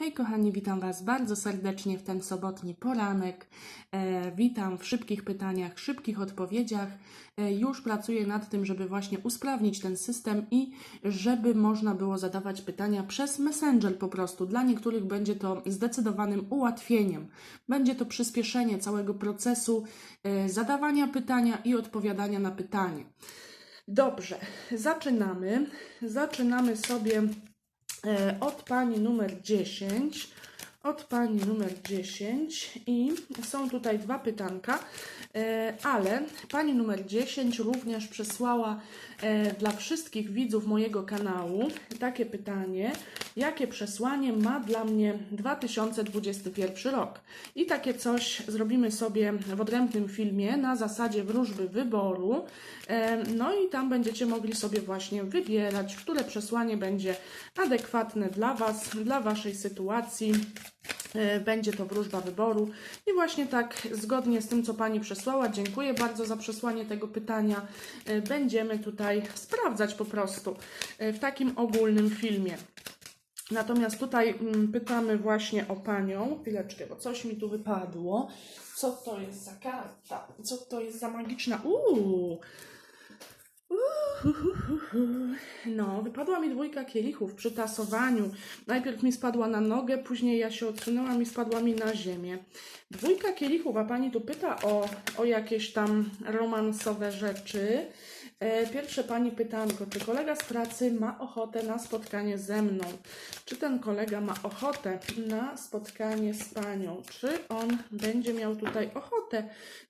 Hej kochani, witam Was bardzo serdecznie w ten sobotni poranek. E, witam w szybkich pytaniach, szybkich odpowiedziach. E, już pracuję nad tym, żeby właśnie usprawnić ten system i żeby można było zadawać pytania przez Messenger po prostu. Dla niektórych będzie to zdecydowanym ułatwieniem. Będzie to przyspieszenie całego procesu e, zadawania pytania i odpowiadania na pytanie. Dobrze, zaczynamy. Zaczynamy sobie od pani numer 10. Od pani numer 10 i są tutaj dwa pytanka, e, ale pani numer 10 również przesłała e, dla wszystkich widzów mojego kanału takie pytanie, jakie przesłanie ma dla mnie 2021 rok. I takie coś zrobimy sobie w odrębnym filmie na zasadzie wróżby wyboru. E, No i tam będziecie mogli sobie właśnie wybierać, które przesłanie będzie adekwatne dla Was, dla Waszej sytuacji. E, Będzie to wróżba wyboru. I właśnie tak, zgodnie z tym, co Pani przesłała, dziękuję bardzo za przesłanie tego pytania. e, Będziemy tutaj sprawdzać po prostu e, w takim ogólnym filmie. Natomiast tutaj mm, pytamy właśnie o Panią. Chwileczkę, bo coś mi tu wypadło. Co to jest za karta? Co to jest za magiczna... Uuu! No, wypadła mi dwójka kielichów przy tasowaniu. Najpierw mi spadła na nogę, później ja się odsunęłam i spadła mi na ziemię. Dwójka kielichów, a pani tu pyta o, o jakieś tam romansowe rzeczy. E, Pierwsze pani pytanko, czy kolega z pracy ma ochotę na spotkanie ze mną? Czy ten kolega ma ochotę na spotkanie z panią? Czy on będzie miał tutaj ochotę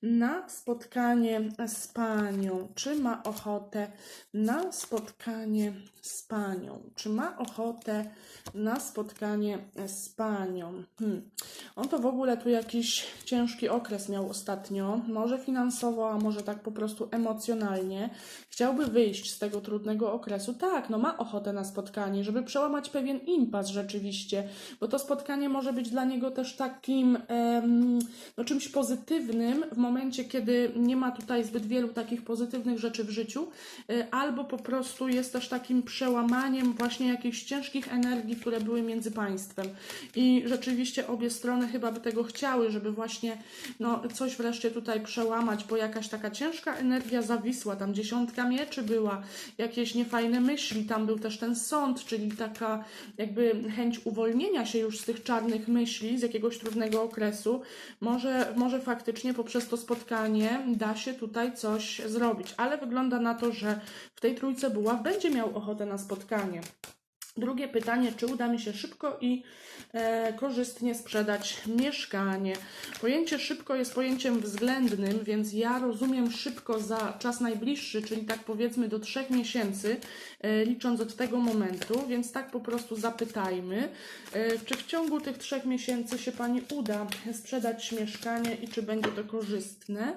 na spotkanie z panią? Czy ma ochotę na spotkanie z panią? Czy ma ochotę na spotkanie z panią? Hmm. On to w ogóle tu jakiś ciężki okres miał ostatnio, może finansowo, a może tak po prostu emocjonalnie. Chciałby wyjść z tego trudnego okresu. Tak, no ma ochotę na spotkanie, żeby przełamać pewien impas rzeczywiście, bo to spotkanie może być dla niego też takim no, czymś pozytywnym w momencie, kiedy nie ma tutaj zbyt wielu takich pozytywnych rzeczy w życiu, y, albo po prostu jest też takim przełamaniem właśnie jakichś ciężkich energii, które były między państwem. I rzeczywiście obie strony chyba by tego chciały, żeby właśnie no, coś wreszcie tutaj przełamać, bo jakaś taka ciężka energia zawisła, tam dziesiątka mieczy była, jakieś niefajne myśli, tam był też ten sąd, czyli taka jakby chęć uwolnienia się już z tych czarnych myśli, z jakiegoś trudnego okresu. Może, może faktycznie poprzez to spotkanie da się tutaj coś zrobić, ale wygląda na to, że w tej trójce buław będzie miał ochotę na spotkanie. Drugie pytanie, czy uda mi się szybko i e, korzystnie sprzedać mieszkanie? Pojęcie szybko jest pojęciem względnym, więc ja rozumiem szybko za czas najbliższy, czyli tak powiedzmy do trzech miesięcy, e, licząc od tego momentu, więc tak po prostu zapytajmy, e, czy w ciągu tych trzech miesięcy się Pani uda sprzedać mieszkanie i czy będzie to korzystne?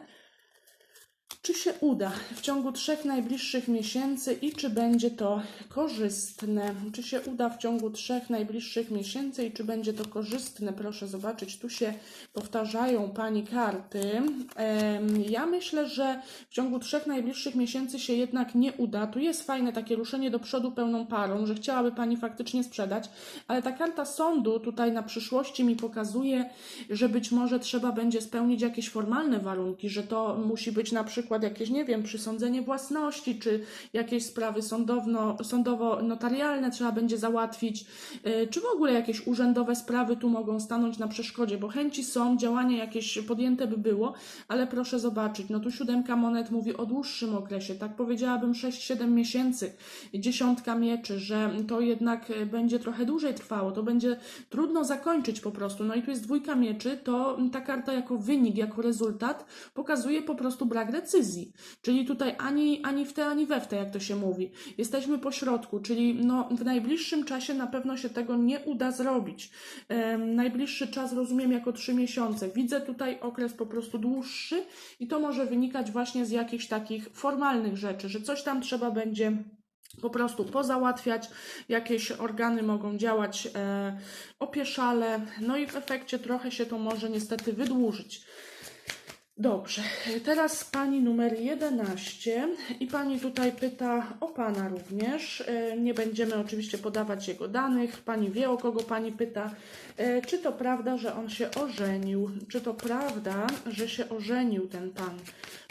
Czy się uda w ciągu trzech najbliższych miesięcy i czy będzie to korzystne? Czy się uda w ciągu trzech najbliższych miesięcy i czy będzie to korzystne? Proszę zobaczyć, tu się powtarzają Pani karty. Ja myślę, że w ciągu trzech najbliższych miesięcy się jednak nie uda. Tu jest fajne takie ruszenie do przodu pełną parą, że chciałaby Pani faktycznie sprzedać, ale ta karta sądu tutaj na przyszłości mi pokazuje, że być może trzeba będzie spełnić jakieś formalne warunki, że to musi być na przykład jakieś, nie wiem, przysądzenie własności, czy jakieś sprawy sądowo-notarialne trzeba będzie załatwić, yy, czy w ogóle jakieś urzędowe sprawy tu mogą stanąć na przeszkodzie, bo chęci są, działanie jakieś podjęte by było, ale proszę zobaczyć, no tu siódemka monet mówi o dłuższym okresie, tak powiedziałabym 6-7 miesięcy, dziesiątka mieczy, że to jednak e, będzie trochę dłużej trwało, to będzie trudno zakończyć po prostu, no i tu jest dwójka mieczy, to ta karta jako wynik, jako rezultat pokazuje po prostu brak decyzji, czyli tutaj ani, ani w te, ani we w te, jak to się mówi. Jesteśmy po środku, czyli no, w najbliższym czasie na pewno się tego nie uda zrobić. Em, najbliższy czas rozumiem jako trzy miesiące. Widzę tutaj okres po prostu dłuższy i to może wynikać właśnie z jakichś takich formalnych rzeczy, że coś tam trzeba będzie po prostu pozałatwiać, jakieś organy mogą działać e, opieszale, no i w efekcie trochę się to może niestety wydłużyć. Dobrze, teraz pani numer 11 i pani tutaj pyta o pana również. E, Nie będziemy oczywiście podawać jego danych. Pani wie o kogo pani pyta. E, Czy to prawda, że on się ożenił? Czy to prawda, że się ożenił ten pan?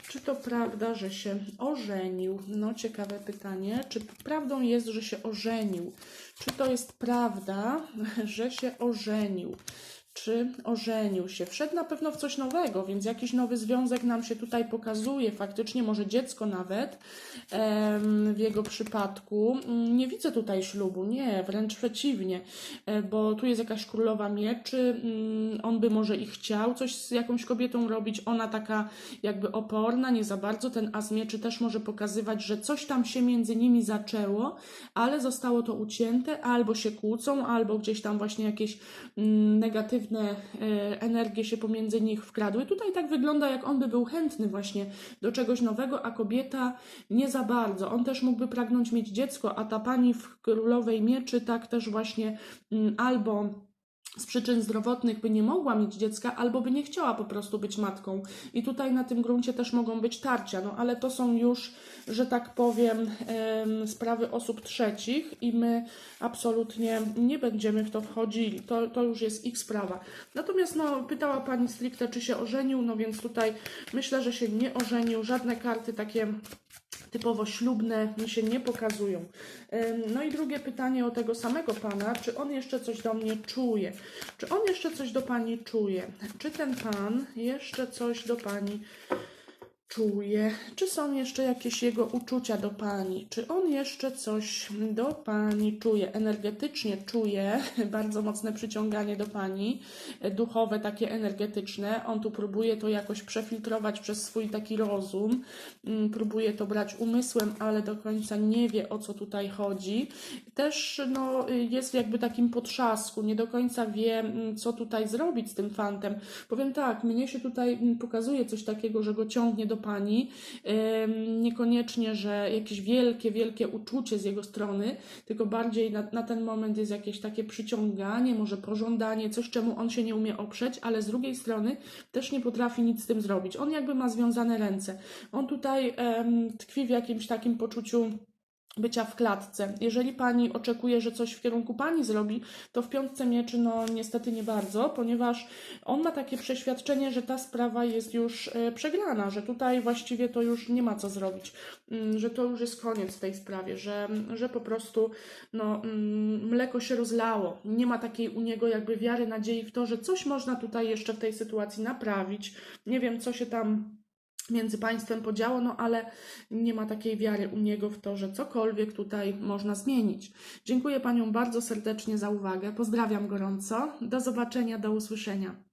Czy to prawda, że się ożenił? No, ciekawe pytanie. Czy prawdą jest, że się ożenił? Czy to jest prawda, że się ożenił? Czy ożenił się? Wszedł na pewno w coś nowego, więc jakiś nowy związek nam się tutaj pokazuje. Faktycznie, może dziecko nawet w jego przypadku. Mm, Nie widzę tutaj ślubu, nie, wręcz przeciwnie, e, bo tu jest jakaś królowa mieczy. mm, On by może i chciał coś z jakąś kobietą robić, ona taka jakby oporna, nie za bardzo. Ten as mieczy też może pokazywać, że coś tam się między nimi zaczęło, ale zostało to ucięte, albo się kłócą, albo gdzieś tam właśnie jakieś mm, negatywne e, energie się pomiędzy nich wkradły. Tutaj tak wygląda, jak on by był chętny właśnie do czegoś nowego, a kobieta nie za bardzo. On też mógłby pragnąć mieć dziecko, a ta pani w królowej mieczy tak też właśnie mm, albo z przyczyn zdrowotnych by nie mogła mieć dziecka, albo by nie chciała po prostu być matką. I tutaj na tym gruncie też mogą być tarcia, no ale to są już, że tak powiem, em, sprawy osób trzecich i my absolutnie nie będziemy w to wchodzili. To, to już jest ich sprawa. Natomiast no, pytała pani stricte, czy się ożenił, no więc tutaj myślę, że się nie ożenił. Żadne karty takie typowo ślubne mi się nie pokazują. No i drugie pytanie o tego samego pana, czy on jeszcze coś do mnie czuje? Czy on jeszcze coś do pani czuje? Czy ten pan jeszcze coś do pani czuje? Czy są jeszcze jakieś jego uczucia do pani? Czy on jeszcze coś do pani czuje? Energetycznie czuje bardzo mocne przyciąganie do pani, e, duchowe, takie energetyczne. On tu próbuje to jakoś przefiltrować przez swój taki rozum, Mm, próbuje to brać umysłem, ale do końca nie wie o co tutaj chodzi. Też no, y, jest jakby takim potrzasku, nie do końca wie, mm, co tutaj zrobić z tym fantem. Powiem tak, mnie się tutaj mm, pokazuje coś takiego, że go ciągnie do pani. Niekoniecznie, że jakieś wielkie, wielkie uczucie z jego strony, tylko bardziej na, na ten moment jest jakieś takie przyciąganie, może pożądanie, coś czemu on się nie umie oprzeć, ale z drugiej strony też nie potrafi nic z tym zrobić. On jakby ma związane ręce. On tutaj tkwi w jakimś takim poczuciu bycia w klatce. Jeżeli pani oczekuje, że coś w kierunku pani zrobi, to w piątce mieczy no niestety nie bardzo, ponieważ on ma takie przeświadczenie, że ta sprawa jest już e, przegrana, że tutaj właściwie to już nie ma co zrobić, Mm, że to już jest koniec tej sprawie, że, że po prostu no, mm, mleko się rozlało. Nie ma takiej u niego jakby wiary, nadziei w to, że coś można tutaj jeszcze w tej sytuacji naprawić. Nie wiem, co się tam między państwem podziało, no ale nie ma takiej wiary u niego w to, że cokolwiek tutaj można zmienić. Dziękuję paniom bardzo serdecznie za uwagę. Pozdrawiam gorąco. Do zobaczenia, do usłyszenia.